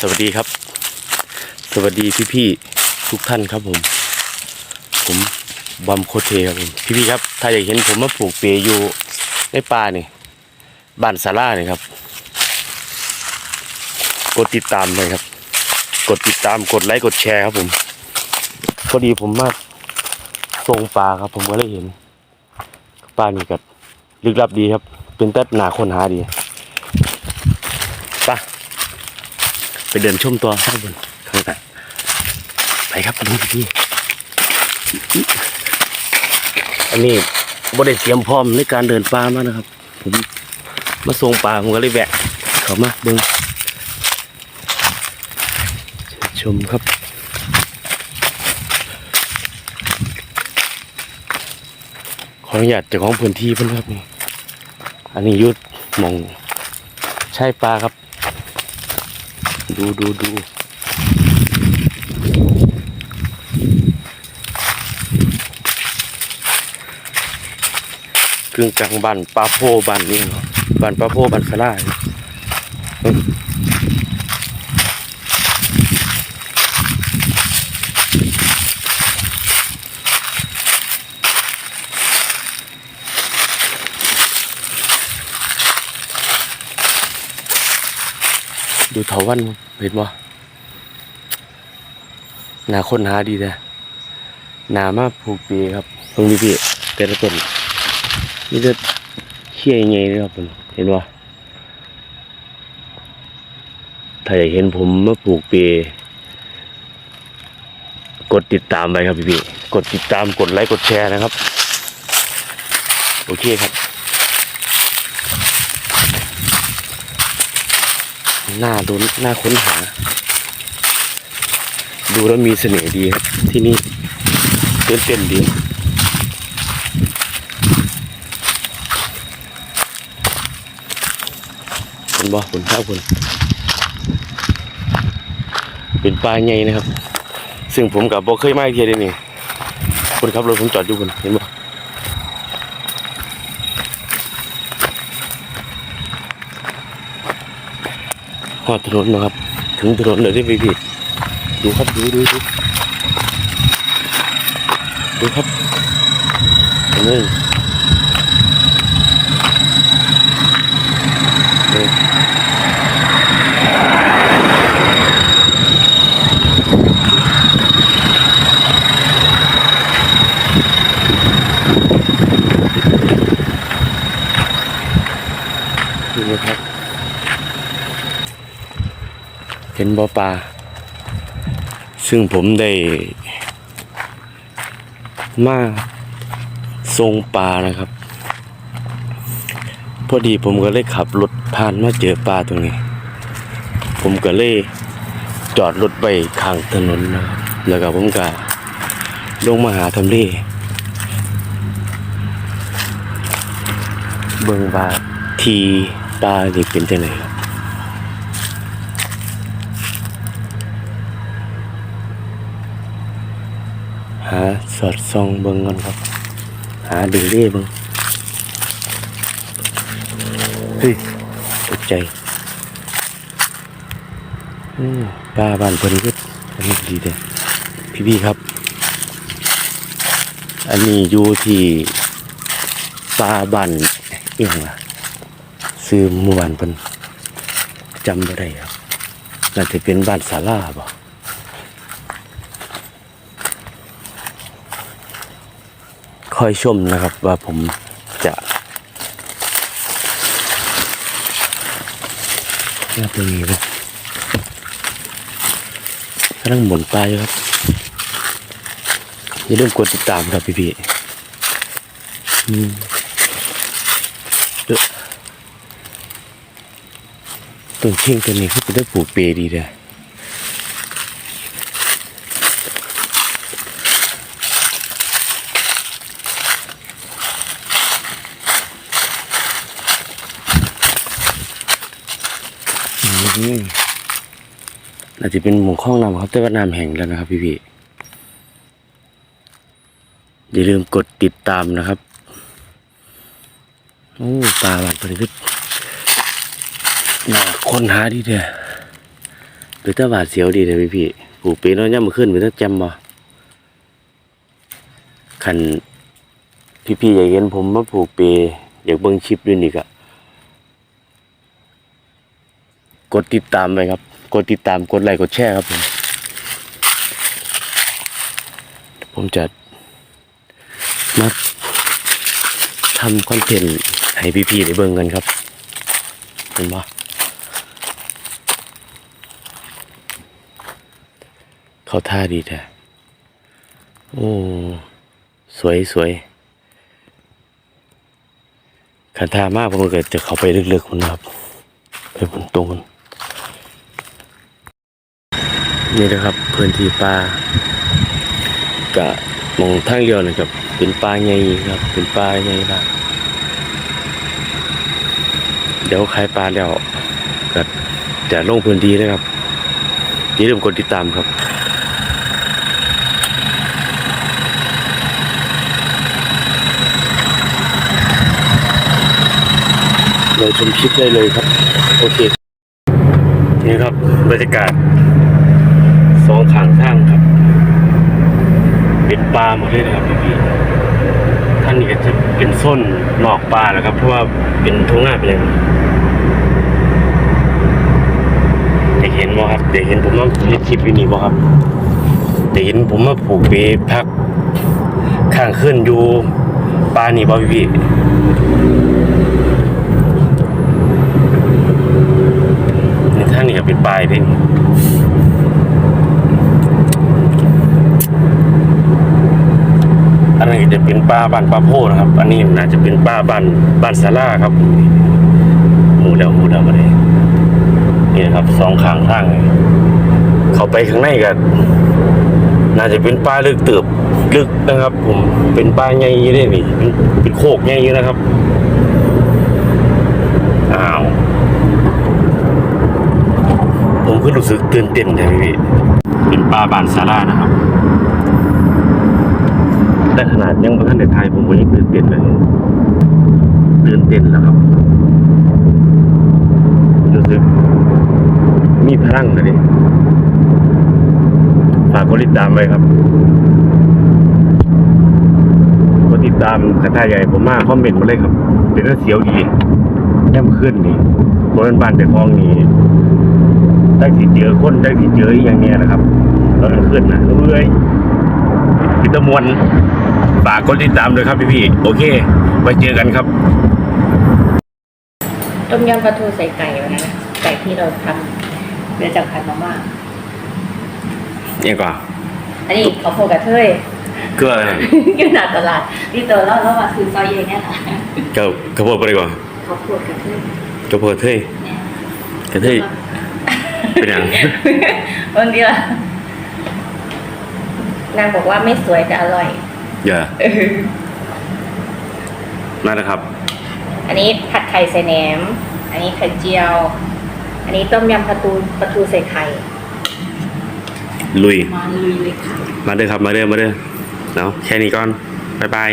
สวัสดีครับ สวัสดีพี่พี่ๆทุกท่านครับผม ผมบอมโคเทครับผมพี่พี่ๆครับ ถ้าอยากเห็นผมมาปลูกเปรย์อยู่ในป่านี่บ้านซาร่านี่ครับ กดติดตามเลยครับ กดติดตามกดไลค์กดแชร์ครับผมพอดีผมมาทรงปลาครับ ผมก็เลยเห็นปลานี่กัลึกลับดีครับ เป็นแต่หนาคนหาดีไป ไป เดินชมตัวข้างบนข้างใต้ไปครับดูพี่อันนี้บ่ได้เตรียมพร้อมในการเดินป่ามานะครับ ผมมาส่งปลาผมก็เลยแวะเข้ามาเบิ่งชมครับขออนุญาตเจ้าของพื้นที่เพิ่อนครับนี่อันนี้ยุดมองใช่ปลาครับ ดูดูดูกึ่งกลางบันปลาโพบันนี่เนาะบันปลาโพบันคาร่าเนี่ยเดูเถาวันเห็นบ่หนาคนหาดีแต่หนามาผูกปีครับตรงนี้พี่แต่ละต้นนี่จะเชี่ยยังไงเลยครับผมเห็นบ่ถ้าอยากเห็นผมมาปลูกปีกดติดตามไปครับพี่พี่ๆกดติดตามกดไลค์กดแชร์นะครับ โอเคครับ หน้าดูหน้าค้นหา ดูแล้วมีเสน่ห์ดีครับ ที่นี่เต้นเต้นดีเป็นบ่คุณข้าวคุณเป็นปลาใหญ่นะครับ ซึ่งผมกับบ่เคยมาอีกเทียเดยวนี่คนขับรถผมจอดอยู่คุณเห็นบ่ หอดถนนนะครับ ถึงถนนเลยที่ไปผิดดูครับดูดูดูดูครับนี่นี่ดูนะครับ เห็นบ่อปลา ซึ่งผมได้มาทรงปลานะครับ พอดีผมก็เลยขับรถผ่านมาเจอปลาตรงนี้ ผมก็เลยจอดรถไว้ข้างถนนนะครับแล้วก็ผมก็ลงมาหาทำเลเบิ่งว่าทีปลานี่เป็นจังไดครับ หาสอดส่องเบิ่งก่อนครับ หาดึงเร่เบิ่งเฮ้ยตกใจป้าบ้านเพิ่นก็อันนี้ดีเด้พี่พี่ครับ อันนี้อยู่ที่ป้าบ้านเอียงล่ะซื้อมู่บ้านเพิ่นจำบ่ได้ครับน่าจะเป็นบ้านศาลาบ่ คอยชมนะครับว่าผมจะน้าตรงนี้นะกำลังหมุนปลาอยู่ครับ อย่าลืมกดติดตามครับพี่พี่ๆอืมเด้อต้นเชียงตัวนี้เขาจะได้ปลูกเปรย์ดีเลย อืมอาจจะเป็นหมองข้องน้ำครับแต่ว่าน้ำแห้งแล้วนะครับ พี่พี่อย่าลืมกดติดตามนะครับโอ้ปลาหวานผลิตน่าค้นหาดีเด้อเป็นตาหวาดเสียวดีเลยพี่พี่ผูกปีน้อนย่ำมาขึ้นเป็นตาจำบ่คันพี่พี่อยากเห็นผมมาผูกเปอยากเบิ่งชิปด้วยนี่ก็ กดติดตามไปครับ กดติดตามกดไลค์กดแชร์ครับผมผมจะมาทำคอนเทนต์ให้พี่ๆได้เบิ่งกันครับเห็นบ่เขาท่าดีแท้โอ้สวยสวยขันท่ามากผมก็จะเข้าไปลึกๆคุณนะครับไปบนตรงนั้น นี่นะครับพื้นที่ป่ากะมองทางเดียวนะครับ เป็นป่าใหญ่ครับ เป็นป่าใหญ่มากเดี๋ยวขายปลาแล้วก็จะลงพื้นที่นะครับอย่าลืมกดติดตามครับเราชมคลิปได้เลยครับ โอเค นี่ครับบรรยากาศ สองข้างทางครับเป็นป่าหมดเลยนะครับพี่ท่านนี้ก็จะเป็นส้นนอกป่าแล้วครับ เพราะว่าเป็นทุ่งนาไปเลยเด็กเห็นบ่ครับเด็กเห็นผมมาเล่นคลิปอยู่นี่บ่ครับเด็กเห็นผมมาผูกเปพักข้างขึ้นอยู่ป่านี่บ่พี่ๆในทางนี้ก็เป็นปลายเด้นี่อันนี้น จะเป็นปลาบ้านปลาโพนะครับ อันนี้น่าจะเป็นปลาบ้านบ้านสาราครับหมูเดาหมูเดามาเลยนี่นะครับสองข้างทางเข้าไปข้างในก็น่าจะเป็นปลาลึกเติบลึกนะครับ ผมเป็นปลาใหญ่ยี่ได้นี่เป็นโคกใหญ่ยู่นะครับอ้าวผมก็รู้สึกตื่นเต้นเลยพี่เป็นปลาบานซาร่านะครับ แต่ขนาดยังไม่ทันไทยผมก็ยังตื่นเต้นเลยตื่นเต้นแล้วครับรู้สึกมีพลังเลยดิฝากกดติดตามไว้ครับกดติดตามกระทายใหญ่ผมมาคอมเมนต์มาเลยครับ เป็นเรื่องเสียวดีแย่มขึ้นนี่บนบ้านแต่คลองนี้ได้สิเจอคนได้สิเจออย่างเนี้ยนะครับตอนกลางคืนนะเรื่อยพิตมวน ฝากกดติดตามด้วยครับพี่พี่ๆโอเคไปเจอกันครับ ต้มยำปลาทูใส่ไก่วันนั้นนะไก่ที่เราทำเรือจากพันมาม่าเนี่ยก่อนอันนี้เขาวโพดกระเทยเกลืออะไรอยู่หน้าตลาดที่ตัวเราเรามาซื้อซอยเย็นเนี่ยนะกระกระโปรงไปดีกว่าเขาวโพดกระเทยกระโปรงเทยเนี่ยกระเทยเป็นอย่างบางทีละนางบอกว่าไม่สวยแต่อร่อย อย่าเออนั่นนะครับ อันนี้ผัดไข่ใส่แหนม อันนี้ไข่เจียว อันนี้ต้มยำปลาทูปลาทูใส่ไข่ ลุย มาลุยเลยค่ะ มาเด้อครับ มาเด้อมาเด้อแล้วแค่นี้ก่อน บ๊ายบาย